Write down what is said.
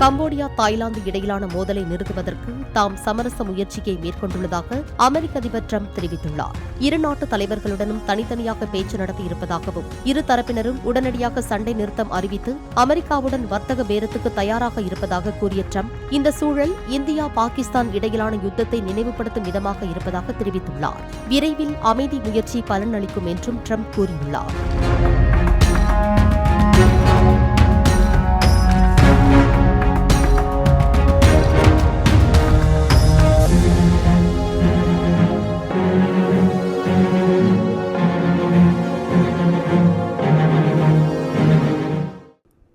Cambodia Thailand இடையிலான மோதலை நிறுத்துவதற்கு தாம் சமரச முயற்சியை மேற்கொண்டுள்ளதாக அமெரிக்க அதிபர் ட்ரம்ப் தெரிவித்துள்ளார். இரு நாட்டு தலைவர்களுடனும் தனித்தனியாக பேச்சு நடத்தியிருப்பதாகவும் இரு தரப்பினரும் உடனடியாக சண்டை நிறுத்தம் அறிவித்து அமெரிக்காவுடன் வர்த்தக பேரத்துக்கு தயாராக இருப்பதாக கூறிய ட்ரம்ப் இந்த சூழல் இந்தியா பாகிஸ்தான் இடையிலான யுத்தத்தை நினைவுபடுத்தும் விதமாக இருப்பதாக தெரிவித்துள்ளார். விரைவில் அமைதி முயற்சி பலனளிக்கும் என்றும் ட்ரம்ப் கூறியுள்ளார்.